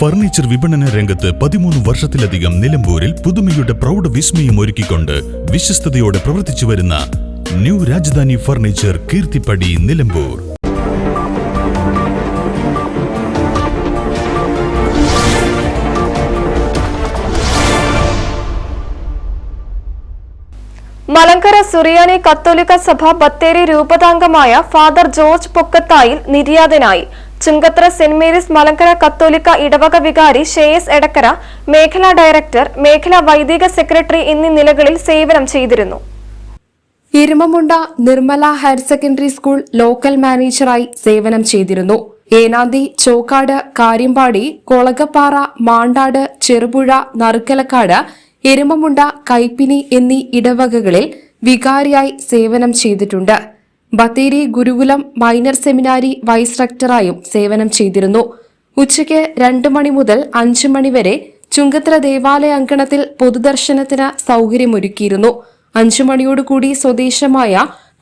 Furniture വിപണന രംഗത്ത് പതിമൂന്ന് വർഷത്തിലധികം നിലമ്പൂരിൽ പുതുമയുടെ പ്രൗഢ വിസ്മയം ഒരുക്കിക്കൊണ്ട് വിശ്വസ്തയോടെ പ്രവർത്തിച്ചു വരുന്ന ന്യൂ രാജധാനി ഫർണിച്ചർ കീർത്തിപ്പടി നിലമ്പൂർ. മലങ്കര സുറിയാനി കത്തോലിക്ക സഭ ബത്തേരി രൂപതാംഗമായ ഫാദർ ജോർജ് പൊക്കത്തായിൽ നിര്യാതനായി. ചുങ്കത്ര സെന്റ് മേരീസ് മലങ്കര കത്തോലിക്ക ഇടവക വികാരി ഷേയസ് എടക്കര മേഖലാ ഡയറക്ടർ മേഖലാ വൈദിക സെക്രട്ടറി എന്നീ നിലകളിൽ സേവനം ചെയ്തിരുന്നു. Erumamunda Nirmala higher secondary school local മാനേജറായി സേവനം ചെയ്തിരുന്നു. ഏനാന്തി ചോക്കാട് കാര്യമ്പാടി കൊളകപ്പാറ മാണ്ടാട് ചെറുപുഴ നറുക്കലക്കാട് എരുമമുണ്ട കൈപ്പിനി എന്നീ ഇടവകകളിൽ വികാരിയായി സേവനം ചെയ്തിട്ടുണ്ട്. Bathery Gurukulam minor seminary vice റക്ടറായും സേവനം ചെയ്തിരുന്നു. ഉച്ചയ്ക്ക് രണ്ട് മണി മുതൽ അഞ്ച് മണി വരെ ചുങ്കത്ര ദേവാലയ അങ്കണത്തിൽ പൊതുദർശനത്തിന് സൗകര്യമൊരുക്കിയിരുന്നു. അഞ്ചു മണിയോടുകൂടി സ്വദേശമായ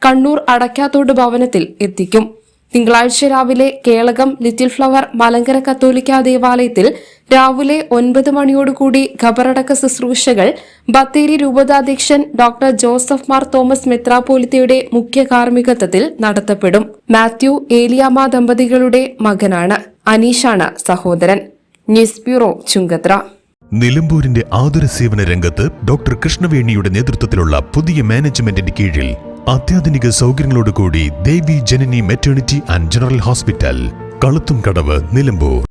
കണ്ണൂർ അടക്കാത്തോട് ഭവനത്തിൽ എത്തിക്കും. തിങ്കളാഴ്ച രാവിലെ കേളകം ലിറ്റിൽ ഫ്ലവർ മലങ്കര കത്തോലിക്ക ദേവാലയത്തിൽ രാവിലെ ഒൻപത് മണിയോടുകൂടി ഖബറടക്ക ശുശ്രൂഷകൾ ബത്തേരി രൂപതാധ്യക്ഷൻ ഡോക്ടർ ജോസഫ് മാർ തോമസ് മെത്രാപോലിത്തയുടെ മുഖ്യ കാർമ്മികത്വത്തിൽ നടത്തപ്പെടും. മാത്യു ഏലിയാമ ദമ്പതികളുടെ മകനാണ്. അനീഷാണ് സഹോദരൻ. News bureau Chungathara. നിലമ്പൂരിന്റെ ആതുര സേവന രംഗത്ത് ഡോക്ടർ കൃഷ്ണവേണിയുടെ നേതൃത്വത്തിലുള്ള പുതിയ മാനേജ്മെന്റിന്റെ കീഴിൽ അത്യാധുനിക സൗകര്യങ്ങളോടുകൂടി Devi Janani maternity and general hospital കളുത്തും കടവ് നിലമ്പൂർ.